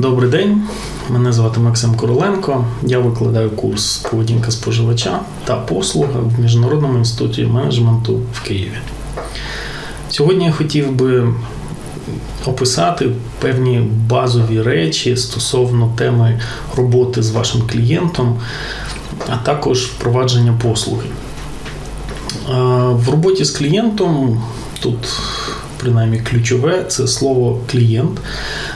Добрий день, мене звати Максим Короленко. Я викладаю курс поведінка споживача та послуга в Міжнародному інституті менеджменту в Києві. Сьогодні я хотів би описати певні базові речі стосовно теми роботи з вашим клієнтом, а також впровадження послуги. Е, В роботі з клієнтом тут принаймні ключове це слово клієнт,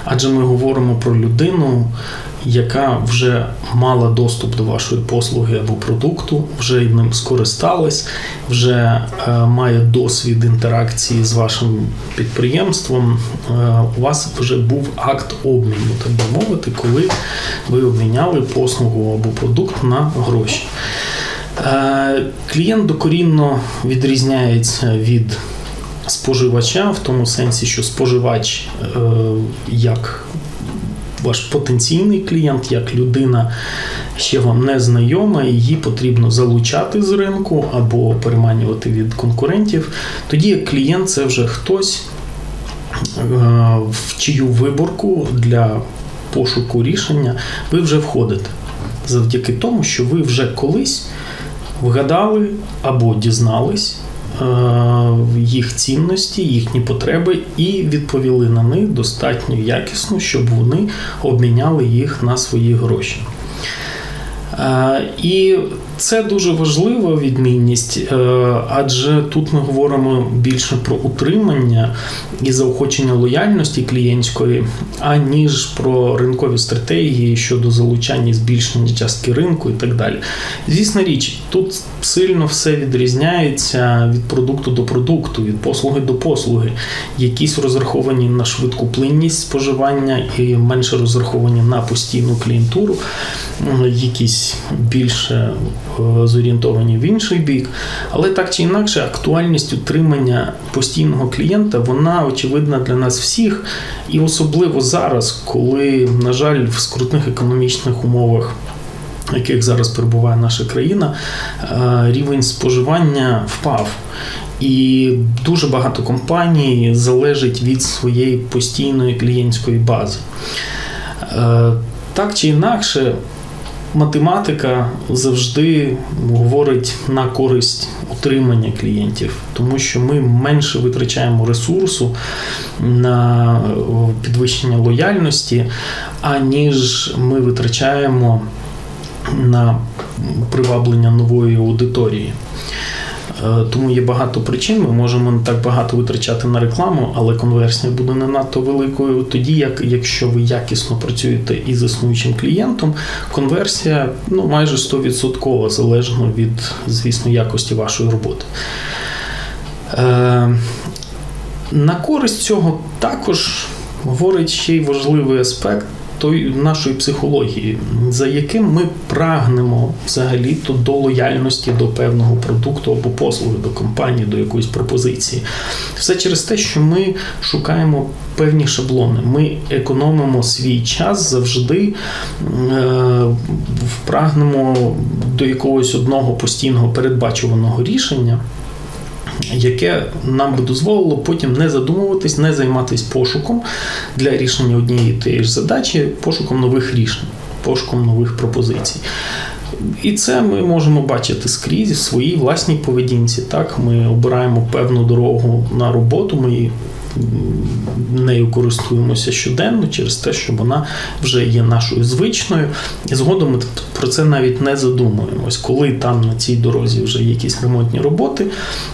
адже ми говоримо про людину, яка вже мала доступ до вашої послуги або продукту, вже ним скористалась, вже е, має досвід інтеракції з вашим підприємством. Е, у вас вже був акт обміну, так би мовити, коли ви обміняли послугу або продукт на гроші. Е, Клієнт докорінно відрізняється від споживача в тому сенсі, що споживач е, як ваш потенційний клієнт, як людина ще вам не знайома, її потрібно залучати з ринку або переманювати від конкурентів. Тоді як клієнт це вже хтось, е, в чию виборку для пошуку рішення ви вже входите. Завдяки тому, що ви вже колись вгадали або дізнались їх цінності, їхні потреби і відповіли на них достатньо якісно, щоб вони обміняли їх на свої гроші. Е, І це дуже важлива відмінність, е, адже тут ми говоримо більше про утримання і заохочення лояльності клієнтської, аніж про ринкові стратегії щодо залучання і збільшення частки ринку і так далі. Звісна річ, тут сильно все відрізняється від продукту до продукту, від послуги до послуги. Якісь розраховані на швидку плинність споживання і менше розраховані на постійну клієнтуру, якісь більше е, зорієнтовані в інший бік. Але так чи інакше, актуальність утримання постійного клієнта вона очевидна для нас всіх, і особливо зараз, коли, на жаль, в скрутних економічних умовах. в яких зараз перебуває наша країна, е, рівень споживання впав. І дуже багато компаній залежить від своєї постійної клієнтської бази. Е, Так чи інакше, математика завжди говорить на користь утримання клієнтів, тому що ми менше витрачаємо ресурсу на е, підвищення лояльності, аніж ми витрачаємо на приваблення нової аудиторії. Е, Тому є багато причин. Ми можемо не так багато витрачати на рекламу, але конверсія буде не надто великою. Тоді, як якщо ви якісно працюєте із існуючим клієнтом, конверсія ну майже 100% залежно від, звісно, якості вашої роботи. Е, на користь цього також говорить ще й важливий аспект той нашої психології, за яким ми прагнемо взагалі-то до лояльності до певного продукту або послуги, до компанії, до якоїсь пропозиції. Все через те, що ми шукаємо певні шаблони. Ми економимо свій час завжди, е, прагнемо до якогось одного постійного передбачуваного рішення яке нам би дозволило потім не задумуватись, не займатися пошуком для рішення однієї тієї ж задачі, пошуком нових рішень, пошуком нових пропозицій. І це ми можемо бачити скрізь в своїй власній поведінці. Так, ми обираємо певну дорогу на роботу. Ми нею користуємося щоденно через те, що вона вже є нашою звичною. І згодом ми про це навіть не задумуємось. Коли там на цій дорозі вже є якісь ремонтні роботи,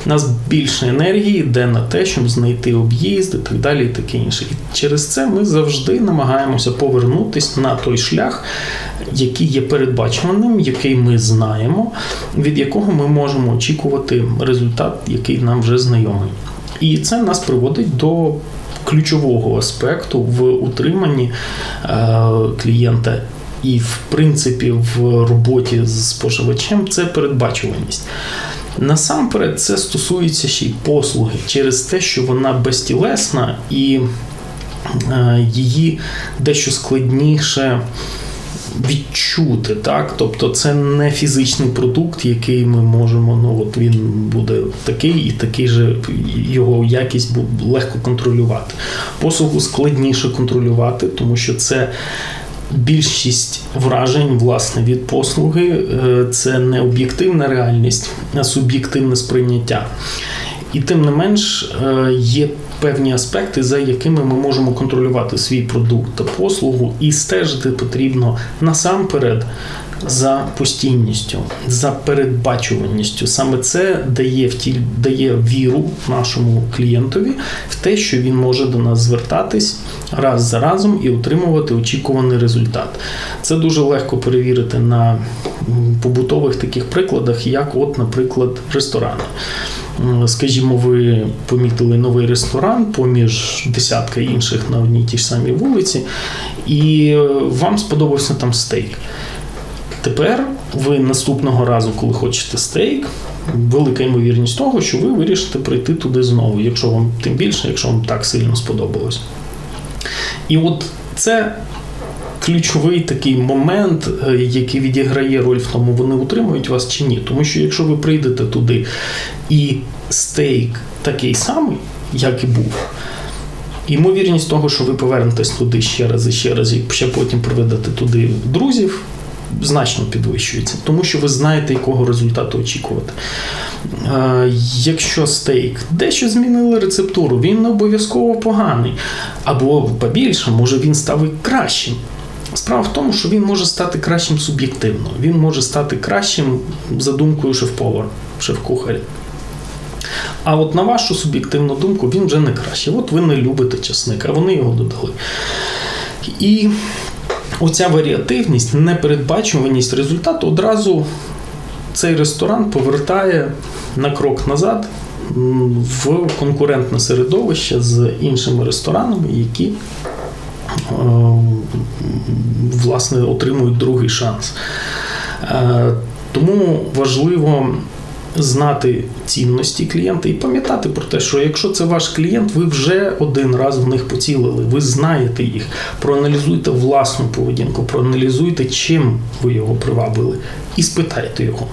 у нас більше енергії йде на те, щоб знайти об'їзд і так далі, і таке інше. І через це ми завжди намагаємося повернутися на той шлях, який є передбачуваним, який ми знаємо, від якого ми можемо очікувати результат, який нам вже знайомий. І це нас приводить до ключового аспекту в утриманні е, клієнта. І, в принципі, в роботі з споживачем це передбачуваність. Насамперед, це стосується ще й послуги через те, що вона безтілесна і е, її дещо складніше відчути, так? Тобто це не фізичний продукт, який ми можемо, ну от він буде такий і такий же його якість легко контролювати. Послугу складніше контролювати, тому що це. Більшість вражень власне від послуги е, це не об'єктивна реальність, а суб'єктивне сприйняття. І тим не менш е, є певні аспекти, за якими ми можемо контролювати свій продукт та послугу, і стежити потрібно насамперед. За постійністю, за передбачуваністю. Саме це дає втіль, дає віру нашому клієнтові в те, що він може до нас звертатись раз за разом і отримувати очікуваний результат. Це дуже легко перевірити на побутових таких прикладах, як, от, наприклад, ресторани. Скажімо, ви помітили новий ресторан поміж десятка інших на одній тій ж самій вулиці, і е, вам сподобався там стейк. Тепер ви наступного разу, коли хочете стейк, велика ймовірність того, що ви вирішите прийти туди знову, якщо вам тим більше, якщо вам так сильно сподобалось. І от це ключовий такий момент, е, який відіграє роль в тому, вони утримують вас чи ні. Тому що якщо ви прийдете туди і стейк такий самий, як і був. Ймовірність того, що ви повернетесь туди ще раз і ще раз, і ще потім приведете туди друзів, значно підвищується, тому що ви знаєте, якого результату очікувати. Е, якщо стейк дещо змінили рецептуру, він не обов'язково поганий. Або побільше, може він став кращим. Справа в тому, що він може стати кращим суб'єктивно, він може стати кращим за думкою шеф-повара, шеф-кухаря. А от на вашу суб'єктивну думку, він вже не кращий. От ви не любите часник, а вони його додали. І оця варіативність, непередбачуваність результату одразу цей ресторан повертає на крок назад в конкурентне середовище з іншими ресторанами, які власне отримують другий шанс. Е, тому важливо знати цінності клієнта і пам'ятати про те, що якщо це ваш клієнт, ви вже один раз в них поцілили, ви знаєте їх, проаналізуйте власну поведінку, проаналізуйте, чим ви його привабили, і спитайте його.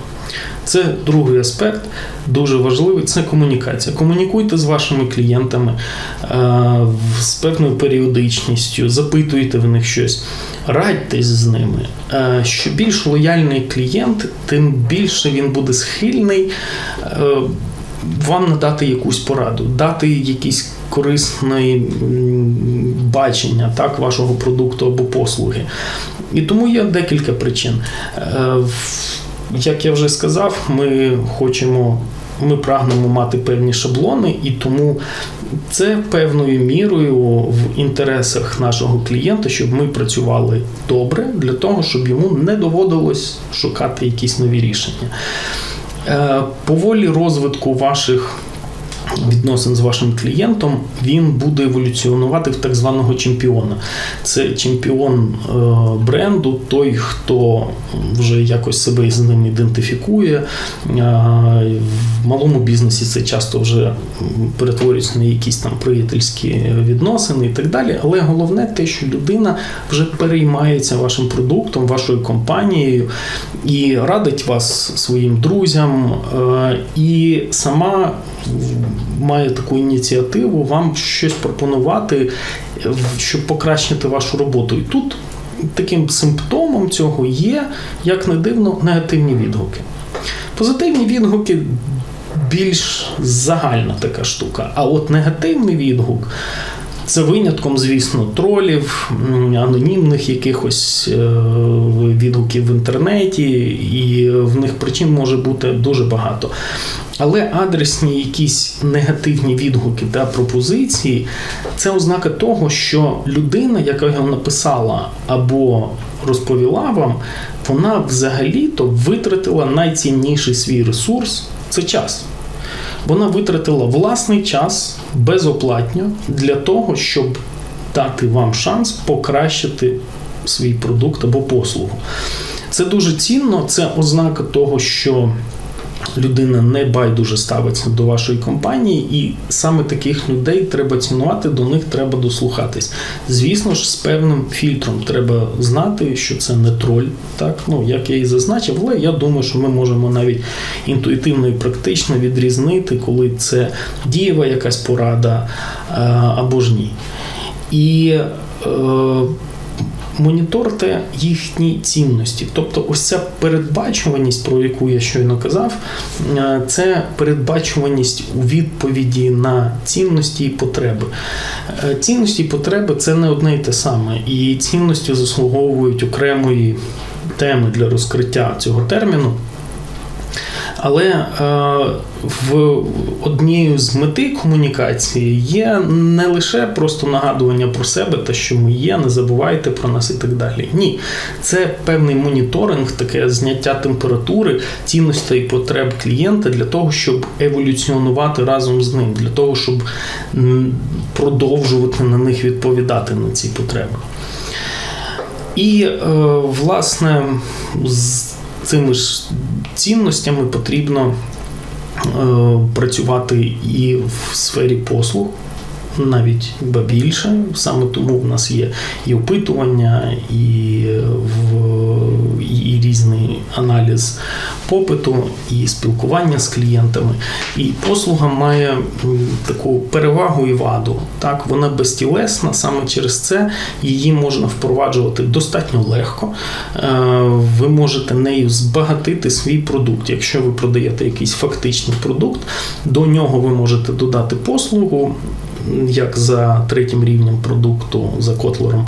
Це другий аспект, дуже важливий це комунікація. Комунікуйте з вашими клієнтами е, з певною періодичністю, запитуйте в них щось, радьтесь з ними. Е, що більш лояльний клієнт, тим більше він буде схильний. Е, вам надати якусь пораду, дати якісь корисне бачення так, вашого продукту або послуги. І тому є декілька причин. Як я вже сказав, ми хочемо. Ми прагнемо мати певні шаблони, і тому це певною мірою в інтересах нашого клієнта, щоб ми працювали добре для того, щоб йому не доводилось шукати якісь нові рішення. Е, поволі розвитку ваших відносин з вашим клієнтом, він буде еволюціонувати в так званого чемпіона. Це чемпіон е, бренду, той, хто вже якось себе з ним ідентифікує. Е, в малому бізнесі це часто вже перетворюється на якісь там приятельські відносини і так далі. Але головне те, що людина вже переймається вашим продуктом, вашою компанією і радить вас своїм друзям, е, і сама має таку ініціативу вам щось пропонувати, щоб покращити вашу роботу. І тут таким симптомом цього є, як не дивно, негативні відгуки. Позитивні відгуки. Більш загальна така штука. А от негативний відгук це винятком, звісно, тролів, анонімних якихось е, відгуків в інтернеті, і в них причин може бути дуже багато. Але адресні якісь негативні відгуки та пропозиції це ознака того, що людина, яка його написала або розповіла вам, вона взагалі-то витратила найцінніший свій ресурс це час. Вона витратила власний час безоплатньо для того, щоб дати вам шанс покращити свій продукт або послугу. Це дуже цінно, це ознака того, що людина не байдуже ставиться до вашої компанії, і саме таких людей треба цінувати, до них треба дослухатись. Звісно ж, з певним фільтром треба знати, що це не троль, так ну як я і зазначив, але я думаю, що ми можемо навіть інтуїтивно і практично відрізнити, коли це дієва якась порада або ж ні. І е, моніторте їхні цінності. Тобто, ось ця передбачуваність, про яку я щойно казав, е, це передбачуваність у відповіді на цінності і потреби. Е, цінності і потреби це не одне і те саме, і цінності заслуговують окремої теми для розкриття цього терміну. Але е, в однією з мети комунікації є не лише просто нагадування про себе, те, що ми є, не забувайте про нас і так далі. Ні, це певний моніторинг, таке зняття температури, цінностей і потреб клієнта для того, щоб еволюціонувати разом з ним, для того, щоб продовжувати на них відповідати на ці потреби. І, е, власне, з цими ж цінностями потрібно е, працювати і в сфері послуг. Навіть більше, саме тому в нас є і опитування, і в і різний аналіз попиту, і спілкування з клієнтами. І послуга має таку перевагу і ваду. Так, вона безтілесна, саме через це її можна впроваджувати достатньо легко. Е, ви можете нею збагатити свій продукт. Якщо ви продаєте якийсь фактичний продукт, до нього ви можете додати послугу. Як за третім рівнем продукту за котлером,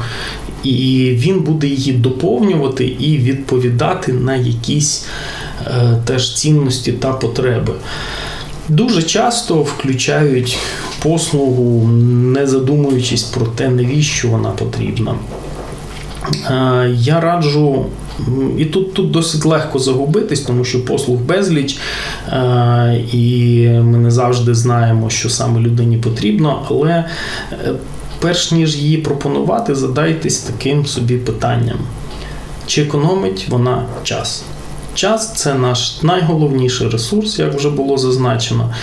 і він буде її доповнювати і відповідати на якісь е, теж цінності та потреби. Дуже часто включають послугу, не задумуючись про те, навіщо вона потрібна. Е, я раджу. І тут тут досить легко загубитись, тому що послуг безліч, е, і ми не завжди знаємо, що саме людині потрібно, але е, перш ніж її пропонувати, задайтесь таким собі питанням: чи економить вона час? Час це наш найголовніший ресурс, як вже було зазначено.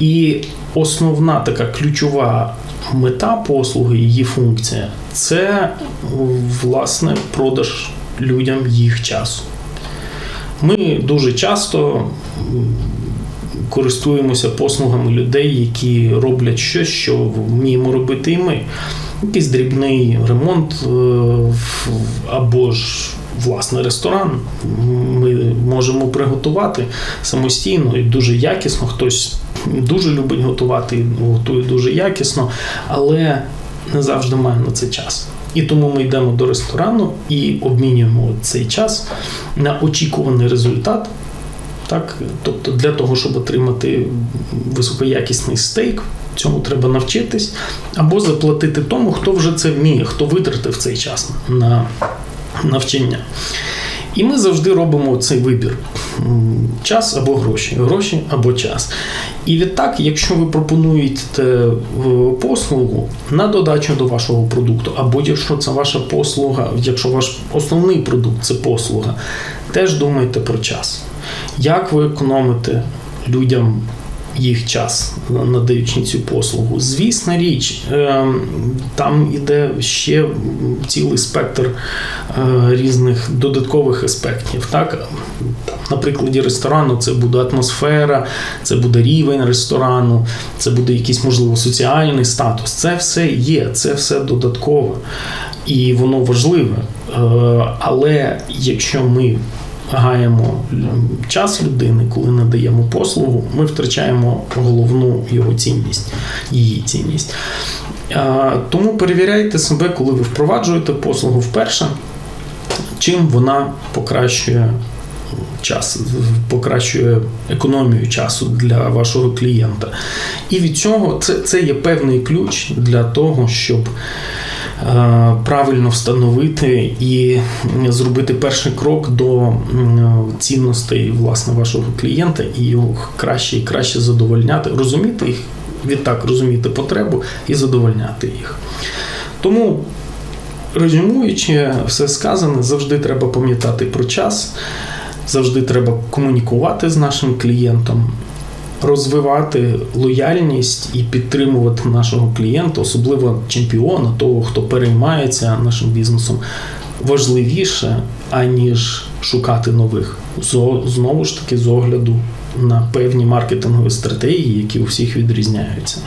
І основна така ключова мета послуги, її функція це власне продаж людям їх часу. Ми дуже часто користуємося послугами людей, які роблять щось, що вміємо робити і ми. Якийсь дрібний ремонт е, або ж власне ресторан. Ми можемо приготувати самостійно і дуже якісно. Хтось дуже любить готувати, і готує дуже якісно, але не завжди має на це час. І тому ми йдемо до ресторану і обмінюємо цей час на очікуваний результат. Так, Тобто для того, щоб отримати високоякісний стейк, цьому треба навчитись, або заплатити тому, хто вже це вміє, хто витратив цей час на навчання. І ми завжди робимо цей вибір: час або гроші, гроші або час. І відтак, якщо ви пропонуєте е, послугу на додачу до вашого продукту, або якщо це ваша послуга, якщо ваш основний продукт це послуга, теж думайте про час. Як ви економите людям їх час, надаючи цю послугу. Звісна річ, ем, там іде ще цілий спектр е, різних додаткових аспектів. Так? На прикладі ресторану це буде атмосфера, це буде рівень ресторану, це буде якийсь, можливо, соціальний статус. Це все є, це все додаткове і воно важливе. Е, але якщо ми гаємо час людини, коли надаємо послугу, ми втрачаємо головну його цінність, її цінність. Тому перевіряйте себе, коли ви впроваджуєте послугу вперше, чим вона покращує час, покращує економію часу для вашого клієнта. І від цього це, це є певний ключ для того, щоб. Е, правильно встановити і зробити перший крок до цінностей власне вашого клієнта і його краще і краще задовольняти, розуміти їх, відтак розуміти потребу і задовольняти їх. Тому. Резюмуючи все сказане, завжди треба пам'ятати про час. Завжди треба комунікувати з нашим клієнтом, розвивати лояльність і підтримувати нашого клієнта, особливо чемпіона, того, хто переймається нашим бізнесом, важливіше, аніж шукати нових. Знову ж таки, з огляду на певні маркетингові стратегії, які у всіх відрізняються.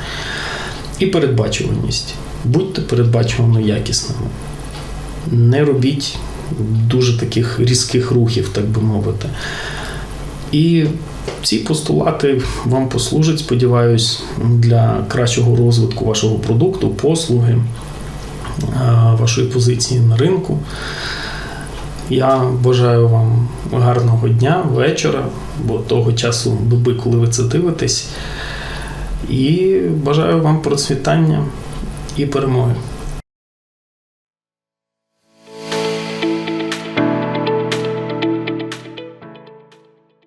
І передбачуваність. Будьте передбачувано якісними. Не робіть дуже таких різких рухів, так би мовити. І ці постулати вам послужать, сподіваюсь, для кращого розвитку вашого продукту, послуги, е, вашої позиції на ринку. Я бажаю вам гарного дня, вечора, бо того часу доби, коли ви це дивитесь. І бажаю вам процвітання і перемоги.